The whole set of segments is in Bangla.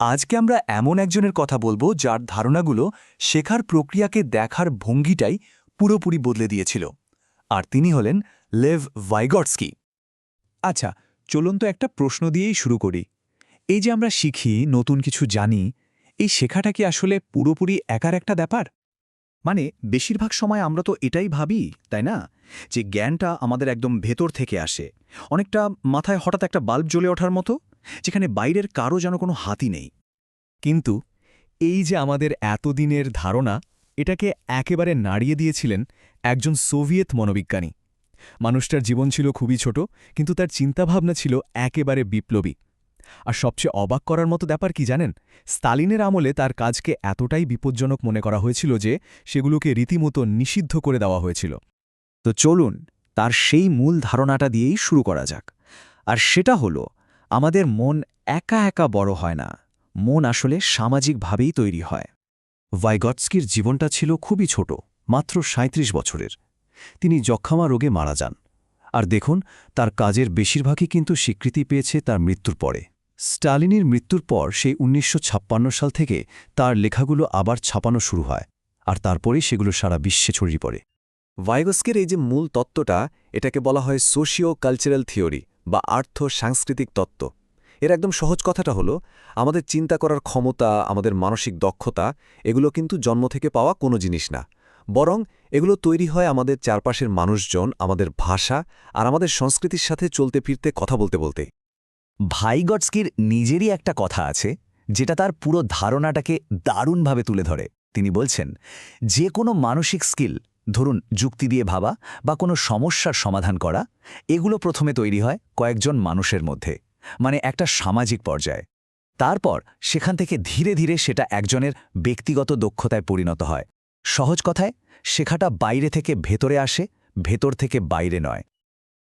আজকে আমরা এমন একজনের কথা বলব যার ধারণাগুলো শেখার প্রক্রিয়াকে দেখার ভঙ্গিটাই পুরোপুরি বদলে দিয়েছিল। আর তিনি হলেন লেভ ভাইগটস্কি। আচ্ছা চলুন তো একটা প্রশ্ন দিয়েই শুরু করি। এই যে আমরা শিখি, নতুন কিছু জানি, এই শেখাটা কি আসলে পুরোপুরি একার একটা ব্যাপার? মানে বেশিরভাগ সময় আমরা তো এটাই ভাবি, তাই না? যে জ্ঞানটা আমাদের একদম ভেতর থেকে আসে। অনেকটা মাথায় হঠাৎ একটা বাল্ব জ্বলে ওঠার মতো। যেখানে বাইরের কারও যেন কোনো হাতি নেই। কিন্তু এই যে আমাদের এতদিনের ধারণা, এটাকে একেবারে নাড়িয়ে দিয়েছিলেন একজন সোভিয়েত মনোবিজ্ঞানী। মানুষটার জীবন ছিল খুবই ছোট, কিন্তু তার চিন্তাভাবনা ছিল একেবারে বিপ্লবী। আর সবচেয়ে অবাক করার মতো ব্যাপার কি জানেন? স্তালিনের আমলে তার কাজকে এতটাই বিপজ্জনক মনে করা হয়েছিল যে সেগুলোকে রীতিমতো নিষিদ্ধ করে দেওয়া হয়েছিল। তো চলুন তার সেই মূল ধারণাটা দিয়েই শুরু করা যাক। আর সেটা হলো আমাদের মন একা একা বড় হয় না। মন আসলে সামাজিকভাবেই তৈরি হয়। ভাইগটস্কির জীবনটা ছিল খুবই ছোট, মাত্র ৩৭ বছরের। তিনি যক্ষামা রোগে মারা যান। আর দেখুন, তার কাজের বেশিরভাগই কিন্তু স্বীকৃতি পেয়েছে তার মৃত্যুর পরে। স্টালিনের মৃত্যুর পর সেই উনিশশো ছাপ্পান্ন সাল থেকে তার লেখাগুলো আবার ছাপানো শুরু হয়, আর তারপরেই সেগুলো সারা বিশ্বে ছড়িয়ে পড়ে। ভাইগস্কের এই যে মূল তত্ত্বটা, এটাকে বলা হয় সোশিও কালচারাল থিওরি। বা আর্থ সাংস্কৃতিক তত্ত্ব। এর একদম সহজ কথাটা হলো, আমাদের চিন্তা করার ক্ষমতা, আমাদের মানসিক দক্ষতা, এগুলো কিন্তু জন্ম থেকে পাওয়া কোনো জিনিস না। বরং এগুলো তৈরি হয় আমাদের চারপাশের মানুষজন, আমাদের ভাষা আর আমাদের সংস্কৃতির সাথে চলতে ফিরতে কথা বলতে বলতে। ভাইগটস্কির নিজেরই একটা কথা আছে, যেটা তার পুরো ধারণাটাকে দারুণভাবে তুলে ধরে। তিনি বলছেন, যে কোনো মানসিক স্কিল ধরুন, যুক্তি দিয়ে ভাবা বা কোনো সমস্যার সমাধান করা, এগুলো প্রথমে তৈরি হয় কয়েকজন মানুষের মধ্যে মানে একটা সামাজিক পর্যায়ে। তারপর সেখান থেকে ধীরে ধীরে সেটা একজনের ব্যক্তিগত দক্ষতায় পরিণত হয়। সহজ কথায়, শেখাটা বাইরে থেকে ভেতরে আসে, ভেতর থেকে বাইরে নয়।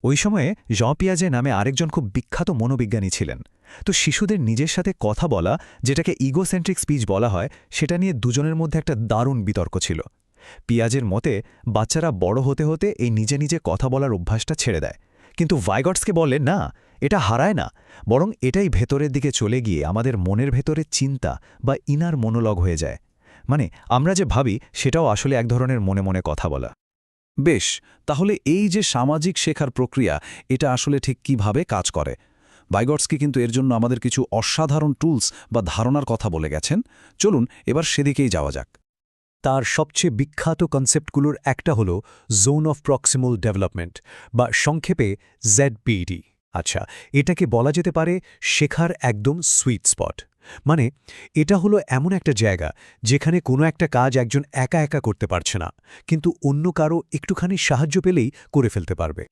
ওই সময়ে জন পিয়াজে নামে আরেকজন খুব বিখ্যাত মনোবিজ্ঞানী ছিলেন। তো শিশুদের নিজের সাথে কথা বলা, যেটাকে ইগোসেন্ট্রিক স্পিচ বলা হয়, সেটা নিয়ে দুজনের মধ্যে একটা দারুণ বিতর্ক ছিল। পিয়াজের মতে, বাচ্চারা বড় হতে হতে এই নিজে নিজে কথা বলার অভ্যাসটা ছেড়ে দেয়। কিন্তু ভাইগটসকে বলে না, এটা হারায় না। বরং এটাই ভেতরের দিকে চলে গিয়ে আমাদের মনের ভেতরে চিন্তা বা ইনার মনোলগ হয়ে যায়। মানে আমরা যে ভাবি, সেটাও আসলে এক ধরনের মনে মনে কথা বলা। বেশ, তাহলে এই যে সামাজিক শেখার প্রক্রিয়া, এটা আসলে ঠিক কীভাবে কাজ করে? বাইগটসকি কিন্তু এর জন্য আমাদের কিছু অসাধারণ টুলস বা ধারণার কথা বলে গেছেন। চলুন, এবার সেদিকেই যাওয়া যাক। তার সবচেয়ে বিখ্যাত কনসেপ্টগুলোর একটা হল জোন অফ প্রক্সিমাল ডেভেলপমেন্ট বা সংক্ষেপে জেডপিডি। আচ্ছা এটাকে বলা যেতে পারে শেখার একদম সুইট স্পট মানে এটা হলো এমন একটা জায়গা যেখানে কোনো একটা কাজ একজন একা একা করতে পারছে না, কিন্তু অন্য কারও একটুখানি সাহায্য পেলেই করে ফেলতে পারবে।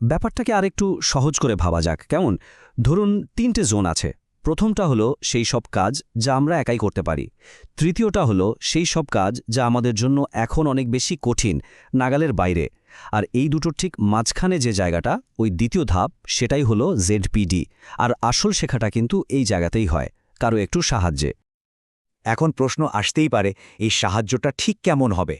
ব্যাপারটাকে আরেকটু সহজ করে ভাবা যাক, কেমন? ধরুন তিনটে জোন আছে। প্রথমটা হলো সেই সব কাজ যা আমরা একাই করতে পারি। তৃতীয়টা হলো সেই সব কাজ যা আমাদের জন্য এখন অনেক বেশি কঠিন, নাগালের বাইরে। আর এই দুটোর ঠিক মাঝখানে যে জায়গাটা, ওই দ্বিতীয় ধাপ, সেটাই হলো জেডপিডি আর আসল শেখাটা কিন্তু এই জায়গাতেই হয়, কারও একটু সাহায্যে। এখন প্রশ্ন আসতেই পারে, এই সাহায্যটা ঠিক কেমন হবে?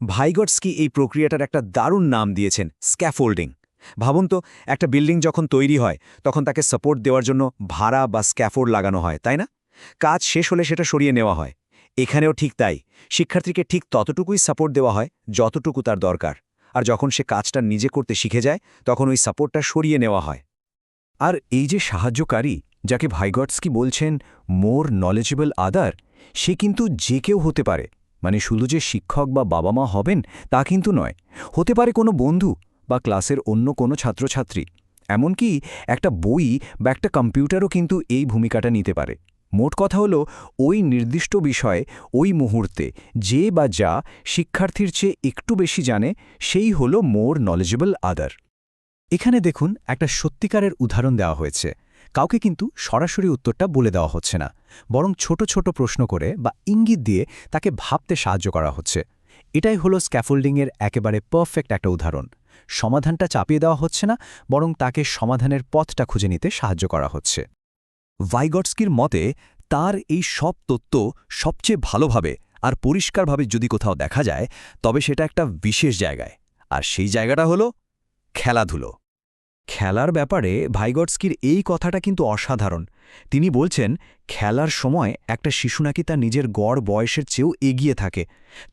ভাইগটসকি এই প্রক্রিয়াটার একটা দারুণ নাম দিয়েছেন, স্ক্যাফোল্ডিং। ভাবুন তো, একটা বিল্ডিং যখন তৈরি হয়, তখন তাকে সাপোর্ট দেওয়ার জন্য ভাড়া বা স্ক্যাফোর্ড লাগানো হয়, তাই না? কাজ শেষ হলে সেটা সরিয়ে নেওয়া হয়। এখানেও ঠিক তাই। শিক্ষার্থীকে ঠিক ততটুকুই সাপোর্ট দেওয়া হয়, যতটুকু তার দরকার। আর যখন সে কাজটা নিজে করতে শিখে যায়, তখন ওই সাপোর্টটা সরিয়ে নেওয়া হয়। আর এই যে সাহায্যকারী, যাকে ভাইগটসকি বলছেন, মোর নলেজেবল আদার সে কিন্তু যে কেউ হতে পারে। মানে শুধু যে শিক্ষক বা বাবা মা হবেন, তা কিন্তু নয়। হতে পারে কোনো বন্ধু বা ক্লাসের অন্য কোনো ছাত্রছাত্রী। এমনকি একটা বই বা একটা কম্পিউটারও কিন্তু এই ভূমিকাটা নিতে পারে। মোট কথা হলো, ওই নির্দিষ্ট বিষয়ে, ওই মুহূর্তে যে বা যা শিক্ষার্থীর চেয়ে একটু বেশি জানে, সেই হলো মোর নলেজেবল আদার। এখানে দেখুন, একটা সত্যিকারের উদাহরণ দেওয়া হয়েছে। কাউকে কিন্তু সরাসরি উত্তরটা বলে দেওয়া হচ্ছে না। বরং ছোট ছোট প্রশ্ন করে বা ইঙ্গিত দিয়ে তাকে ভাবতে সাহায্য করা হচ্ছে। এটাই হলো স্ক্যাফোল্ডিংয়ের একেবারে পারফেক্ট একটা উদাহরণ। সমাধানটা চাপিয়ে দেওয়া হচ্ছে না, বরং তাকে সমাধানের পথটা খুঁজে নিতে সাহায্য করা হচ্ছে। ভাইগটস্কির মতে, তার এই সব তত্ত্ব সবচেয়ে ভালোভাবে আর পরিষ্কারভাবে যদি কোথাও দেখা যায়, তবে সেটা একটা বিশেষ জায়গায়। আর সেই জায়গাটা হলো খেলাধুলো। খেলার ব্যাপারে ভাইগটস্কির এই কথাটা কিন্তু অসাধারণ। তিনি বলছেন, খেলার সময় একটা শিশু নাকি তার নিজের গড় বয়সের চেয়েও এগিয়ে থাকে।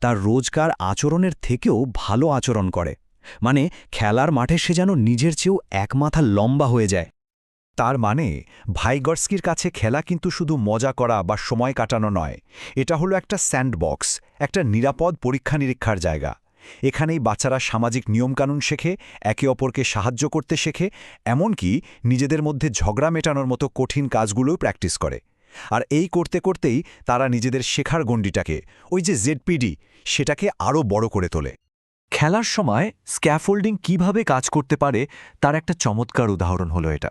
তার রোজকার আচরণের থেকেও ভালো আচরণ করে। মানে খেলার মাঠে সে যেন নিজের চেয়েও এক মাথা লম্বা হয়ে যায়। তার মানে ভাইগর্স্কির কাছে খেলা কিন্তু শুধু মজা করা বা সময় কাটানো নয়। এটা হলো একটা স্যান্ডবক্স, একটা নিরাপদ পরীক্ষা নিরীক্ষার জায়গা। এখানেই বাচ্চারা সামাজিক নিয়মকানুন শেখে, একে অপরকে সাহায্য করতে শেখে, এমনকি নিজেদের মধ্যে ঝগড়া মেটানোর মতো কঠিন কাজগুলোও প্র্যাকটিস করে। আর এই করতে করতেই তারা নিজেদের শেখার গণ্ডিটাকে, ওই যে জেডপিডি, সেটাকে আরও বড় করে তোলে। খেলার সময় স্ক্যাফোল্ডিং কীভাবে কাজ করতে পারে তার একটা চমৎকার উদাহরণ হলো এটা।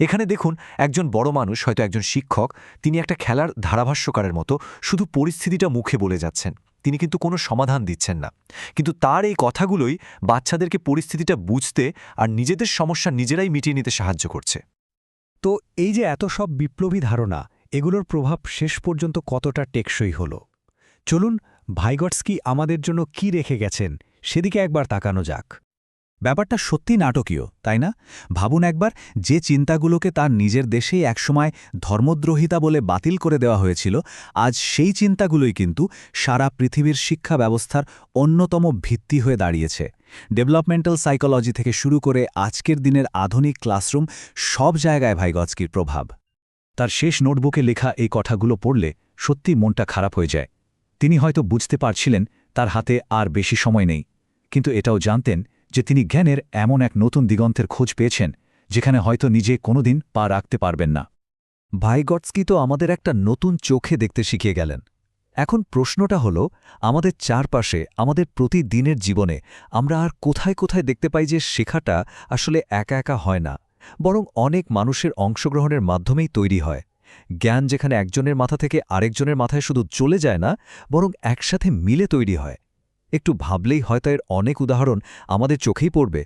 এখানে দেখুন, একজন বড় মানুষ, হয়তো একজন শিক্ষক, তিনি একটা খেলার ধারাভাষ্যকারের মতো শুধু পরিস্থিতিটা মুখে বলে যাচ্ছেন। তিনি কিন্তু কোনো সমাধান দিচ্ছেন না। কিন্তু তার এই কথাগুলোই বাচ্চাদেরকে পরিস্থিতিটা বুঝতে আর নিজেদের সমস্যা নিজেরাই মিটিয়ে নিতে সাহায্য করছে। তো এই যে এত সব বিপ্লবী ধারণা, এগুলোর প্রভাব শেষ পর্যন্ত কতটা টেকসই হল? চলুন ভাইগটস্কি আমাদের জন্য কি রেখে গেছেন? সেদিকে একবার তাকানো যাক। ব্যাপারটা সত্যি নাটকীয়, তাই না? ভাবুন একবার, যে চিন্তাগুলোকে তার নিজের দেশেই একসময় ধর্মদ্রোহিতা বলে বাতিল করে দেওয়া হয়েছিল, আজ সেই চিন্তাগুলোই কিন্তু সারা পৃথিবীর শিক্ষা ব্যবস্থার অন্যতম ভিত্তি হয়ে দাঁড়িয়েছে। ডেভেলপমেন্টাল সাইকোলজি থেকে শুরু করে আজকের দিনের আধুনিক ক্লাসরুম সব জায়গায় ভাইগৎস্কির প্রভাব। তার শেষ নোটবুকে লেখা এই কথাগুলো পড়লে সত্যি মনটা খারাপ হয়ে যায়। তিনি হয়তো বুঝতে পারছিলেন তার হাতে আর বেশি সময় নেই, কিন্তু এটাও জানতেন যে তিনি জ্ঞানের এমন এক নতুন দিগন্তের খোঁজ পেয়েছেন, যেখানে হয়তো নিজে কোনোদিন পা রাখতে পারবেন না। ভাইগটস্কি তো আমাদের একটা নতুন চোখে দেখতে শিখিয়ে গেলেন। এখন প্রশ্নটা হলো, আমাদের চারপাশে, আমাদের প্রতিদিনের জীবনে আমরা আর কোথায় কোথায় দেখতে পাই যে শেখাটা আসলে একা একা হয় না, বরং অনেক মানুষের অংশগ্রহণের মাধ্যমেই তৈরি হয়। জ্ঞান যেখানে একজনের মাথা থেকে আরেকজনের মাথায় শুধু চলে যায় না, বরং একসাথে মিলে তৈরি হয়। একটু ভাবলেই হয়তো এর অনেক উদাহরণ আমাদের চোখেই পড়বে।